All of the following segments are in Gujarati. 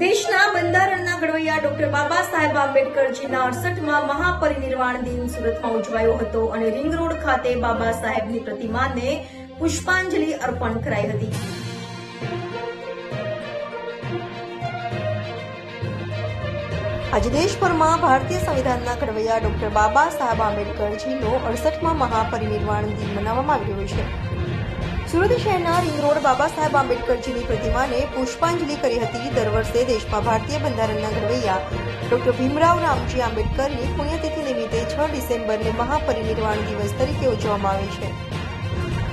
દેશના બંધારણના ઘડવૈયા ડોક્ટર બાબા સાહેબ આંબેડકરજીના અડસઠમાં મહાપરિનિર્વાણ દિન સુરતમાં ઉજવાયો હતો અને રિંગ રોડ ખાતે બાબા સાહેબની પ્રતિમાને પુષ્પાંજલિ અર્પણ કરાઈ હતી. આજે દેશભરમાં ભારતીય સંવિધાનના ઘડવૈયા ડોક્ટર બાબા સાહેબ આંબેડકરજીનો અડસઠમાં મહાપરિનિર્વાણ દિન મનાવવામાં આવી રહ્યો છે. સુરત શહેરના રિંગ રોડ બાબા સાહેબ આંબેડકરજીની પ્રતિમાને પુષ્પાંજલિ કરી હતી. દર વર્ષે દેશમાં ભારતીય બંધારણના ઘડવૈયા ડોક્ટર ભીમરાવ રામજી આંબેડકરની પુણ્યતિથિ નિમિત્તે છ ડિસેમ્બરને મહાપરિનિર્વાણ દિવસ તરીકે ઉજવવામાં આવે છે.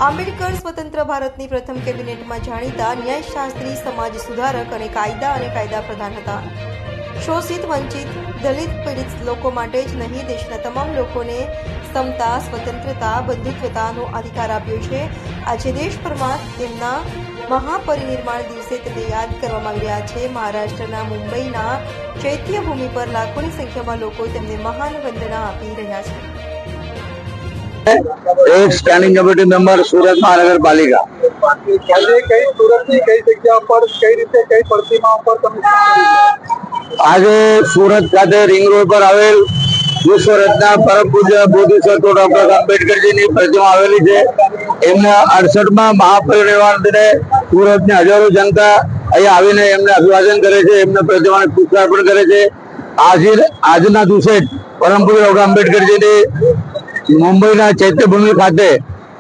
આંબેડકર સ્વતંત્ર ભારતની પ્રથમ કેબિનેટમાં જાણીતા ન્યાયશાસ્ત્રી, સમાજ સુધારક અને કાયદા અને કાયદા પ્રધાન હતા. શોષિત, વંચિત દલિત પીડિત લોકો માટે જ નહીં દેશના તમામ લોકોને સમતા સ્વતંત્રતા બંધુત્વતાનો અધિકાર આપ્યો છે. આજે દેશભરમાં તેમના મહાપરિનિર્વાણ દિવસે તેને યાદ કરવામાં આવી રહ્યા છે. મહારાષ્ટ્રના મુંબઈના ચૈત્યભૂમિ પર લાખોની સંખ્યામાં લોકો તેમને મહાન વંદના આપી રહ્યા છે. એક સ્ટેન્ડિંગ કમિટી મેમ્બર સુરત મહાનગરપાલિકા. આજે કઈ સુરતની કઈ જગ્યા પર કઈ રીતે કઈ પ્રતિમા ઉપર તમે? આજે સુરત ખાતે રિંગ રોડ પર આવેલ વિશ્વ રત્ન પરમ પૂજ્ય બોધિસત્વ ડોક્ટર આંબેડકરજીની પ્રતિમા આવેલી છે. એમના અડસઠમાં મહાપરિનિર્વાણ દિને સુરતની હજારો જનતા અહીંયા આવીને એમને અભિવાદન કરે છે, એમને પ્રતિમાને પુષ્પાર્પણ કરે છે. આજે આજના દિવસે પરમ પૂજ્ય ડોક્ટર આંબેડકરજીની મુંબઈના ચૈત્યભૂમિ ખાતે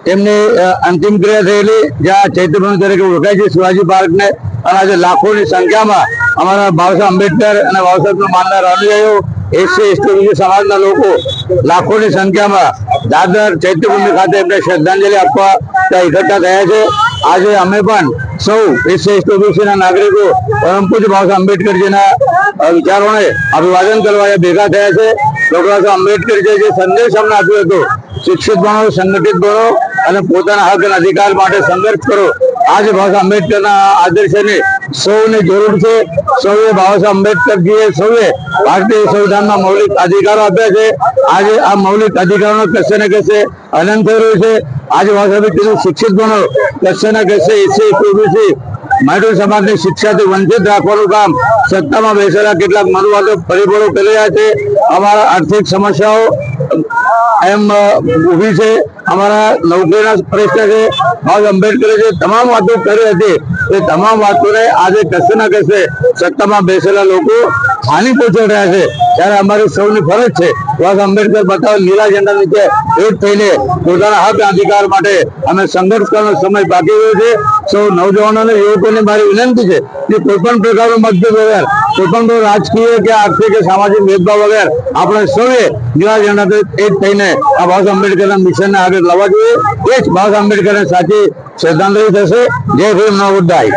તેમની અ, અંતિમ ક્રિયા થયેલી જ્યાં ચૈત્યભૂમિ તરીકે ઓળખાય છે શિવાજી પાર્કને અને આજે લાખોની સંખ્યામાં અમારા બાબાસાહેબ આંબેડકર અને બાબાસાહેબનો માનનાર અનુયાયીઓ એસસી એસટી બીજી સમાજના લોકો લાખોની સંખ્યામાં દાદર ચૈત્યભૂમિ ખાતે એમને શ્રદ્ધાંજલિ આપવા ત્યાં એકઠા થયા છે. આજે અમે પણ સૌ એસસી એસટી ઓબીસીના નાગરિકો પરમ પૂજ્ય બાબા આંબેડકરજીના અ, વિચારોને અભિવાદન કરવા અહીંયા ભેગા થયા છે. ડોક્ટર બાબા આંબેડકરજીએ જે સંદેશ અમને આપ્યો હતો શિક્ષિત બનો સંગઠિત બનો અને પોતાના હક અધિકાર માટે સંઘર્ષ કરો. આજે બાબા સાહેબ આંબેડકરના આદર્શને સૌને જરૂર છે. સૌએ બાબા આંબેડકરજીએ સૌએ ભારતીય સંવિધાનમાં મૌલિક અધિકારો આપ્યા છે. આજે આ મૌલિક અધિકારોનો કશે ને કશે અનંત થઈ રહ્યું છે. આજે બાબા શિક્ષિત બનો, કશે ને કશે એસી ઓબીસી માઇનોર સમાજની શિક્ષાથી વંચિત રાખવાનું કામ સત્તામાં બેસેલા કેટલાક મનુવાદો પરિબળો કરી રહ્યા છે. અમારા આર્થિક સમસ્યાઓ એમ ઊભી છે, અમારા નૌકરીના પ્રશ્ન છે બાબા આંબેડકરે જે તમામ વાતો કરી હતી, એ તમામ વાતોને આજે કશે ના કશે સત્તામાં બેસેલા લોકો હાની પહોંચાડી રહ્યા છે. ત્યારે અમારી સૌની ફરજ છે બાબા આંબેડકર બતાવે લીલા ઝંડા નીચે એક થઈને પોતાના હક અધિકાર માટે અમે સંઘર્ષ કરવાનો સમય બાકી રહ્યો છે. સૌ નવજવાનો અને યુવકોને મારી વિનંતી છે કે કોઈ પણ પ્રકારનો મતભેદ વગર પણ રાજકીય કે આર્થિક કે સામાજિક ભેદભાવ વગર આપણે સૌએ લીલા એ એક થઈને આ બાબા આંબેડકરના મિશનને આગળ લાવવા જોઈએ. એ જ બાબા આંબેડકરને સાચી શ્રદ્ધાંજલિ થશે. જય ભીમ નવ બુદ્ધાય